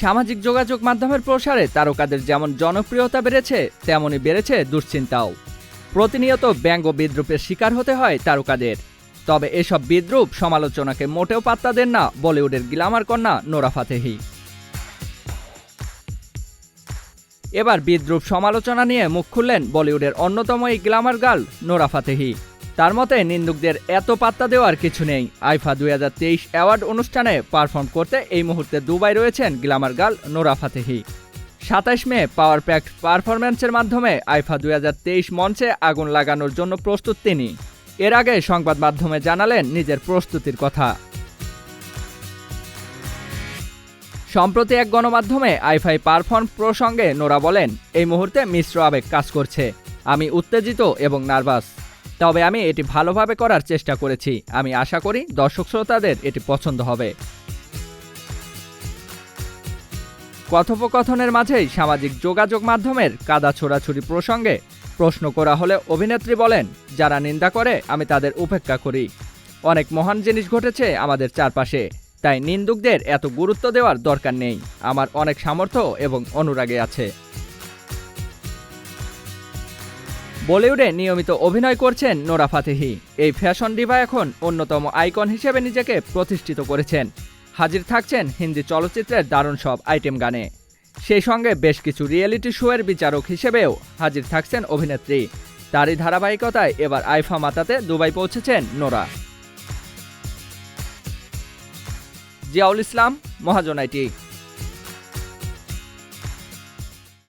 সামাজিক যোগাযোগ মাধ্যমের প্রসারে তারকাদের যেমন জনপ্রিয়তা বেড়েছে, তেমনই বেড়েছে দুশ্চিন্তাও। প্রতিনিয়ত ব্যঙ্গ বিদ্রুপের শিকার হতে হয় তারকাদের। তবে এসব বিদ্রুপ সমালোচনাকে মোটেও পাত্তা দেন না বলিউডের গ্লামার কন্যা নোরা ফাতেহি। এবার বিদ্রুপ সমালোচনা নিয়ে মুখ খুললেন বলিউডের অন্যতম এই গ্লামার গার্ল নোরা ফাতেহি। তার মতে নিন্দুকদের এত পাত্তা দেওয়ার কিছু নেই। আইফা দুই হাজার তেইশ অ্যাওয়ার্ড অনুষ্ঠানে পারফর্ম করতে এই মুহূর্তে দুবাই রয়েছেন গ্লামার গার্ল নোরা ফাতেহি। সাতাশ মে পাওয়ার প্যাক পারফরম্যান্সের মাধ্যমে আইফা দুই হাজার তেইশ মঞ্চে আগুন লাগানোর জন্য প্রস্তুত তিনি। এর আগে সংবাদ মাধ্যমে জানালেন নিজের প্রস্তুতির কথা। সম্প্রতি এক গণমাধ্যমে আইফাই পারফর্ম প্রসঙ্গে নোরা বলেন, এই মুহূর্তে মিশ্র আবেগ কাজ করছে। আমি উত্তেজিত এবং নার্ভাস। তবে আমি এটি ভালোভাবে করার চেষ্টা করেছি। আমি আশা করি দর্শক শ্রোতাদের এটি পছন্দ হবে। কথোপকথনের মাঝেই সামাজিক যোগাযোগ মাধ্যমের কাদা ছোড়াছুরি প্রসঙ্গে প্রশ্ন করা হলে অভিনেত্রী বলেন, যারা নিন্দা করে, আমি তাদের উপেক্ষা করি। অনেক মহান জিনিস ঘটেছে আমাদের চারপাশে, তাই নিন্দুকদের এত গুরুত্ব দেওয়ার দরকার নেই। আমার অনেক সামর্থ্য এবং অনুরাগে আছে। বলিউডে নিয়মিত অভিনয় করছেন নোরা ফাতেহি। এই ফ্যাশন ডিভা এখন অন্যতম আইকন হিসেবে নিজেকে প্রতিষ্ঠিত করেছেন। হাজির থাকছেন হিন্দি চলচ্চিত্রের দারুণ সব আইটেম গানে। সেই সঙ্গে বেশ কিছু রিয়েলিটি শোয়ের বিচারক হিসেবেও হাজির থাকছেন অভিনেত্রী। তারই ধারাবাহিকতায় এবার আইফা মাতাতে দুবাই পৌঁছেছেন নোরা। জিয়াউল ইসলাম মহাজনাইটি